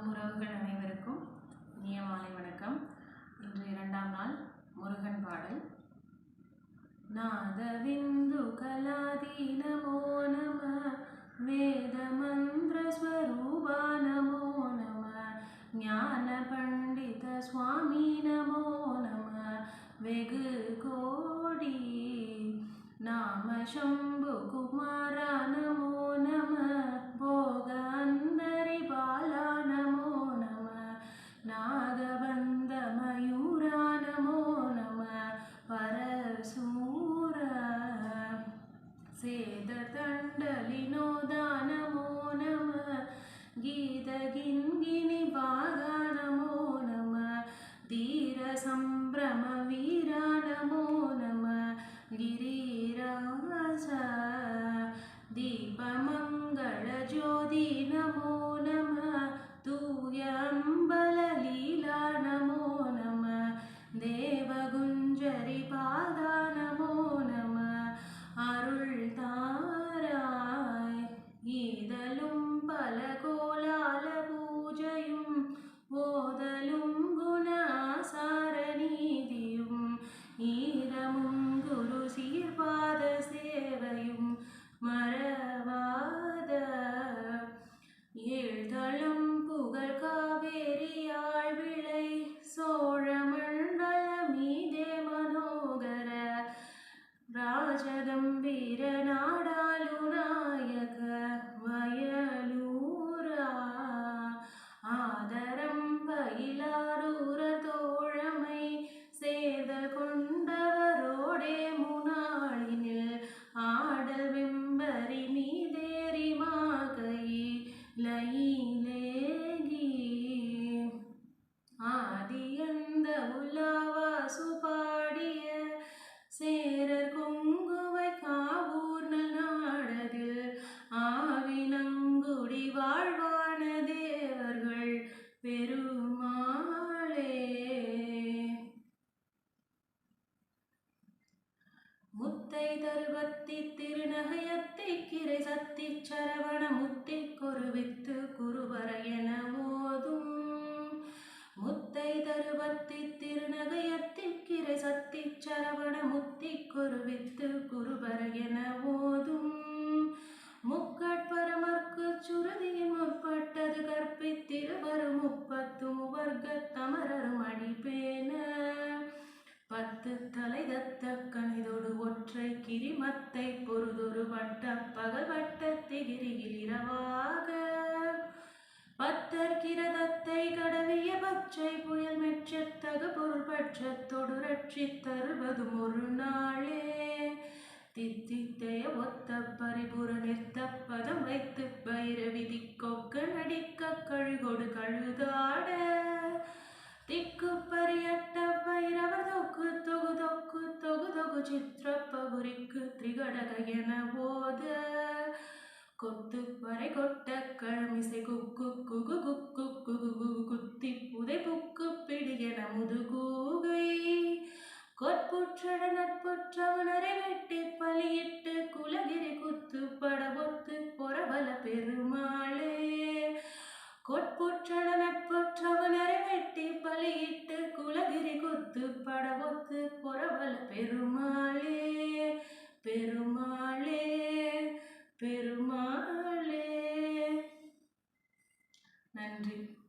நம் உறவுகள் அனைவருக்கும் இனிய மாலை வணக்கம். இன்று இரண்டாம் நாள் முருகன் பாடல். நாதவிந்து கலாதீனமோ நம வேத மந்திர ஸ்வரூபா நமோ நம ஞான பண்டித சுவாமி நமோ நம வெகு கோடி நாம சம்பு गिङ्गिनि वाग नमो नमः धीरसम्भ्रमवीरा नमो രാജഗംഭീരനാടാലു നായക വയലു சரவண முத்தி கொருவித்து குருவர என ஓதும் முத்தை தருவத்தி திருநகையத்திற்கிற சத்தி சரவண முத்தி கொருவித்து கிரிமத்தை பொருதொரு வட்டம் பகல் வட்ட திகிரியில் இரவாக. பத்தர் கிரதத்தை கடவிய பச்சை புயல் மெச்சத்தகு பொருள் பட்சத்தொடு ரட்சி தருவதும் ஒரு நாளே. தித்தித்தைய ஒத்த பரிபுர நிறுத்த பதம் வைத்து பைரவி திக்கொக்க நடிக்க கழுகோடு கழுதாட. திக்கு பரியட்ட பைரவர் தொக்கு தொகு தொக்கு தொகு தொகு சித்திர கடக என போத கொத்து பறை கொட்ட கழமிசை குக்கு குகு குக்கு குகு குத்தி புதை புக்கு பிடி என முதுகூகை கொற்புற்றட நட்புற்றவனரை வெட்டி பலியிட்டு குலகிரி குத்து படபொத்து பொறவல பெருமா பெருமாளே. நன்றி.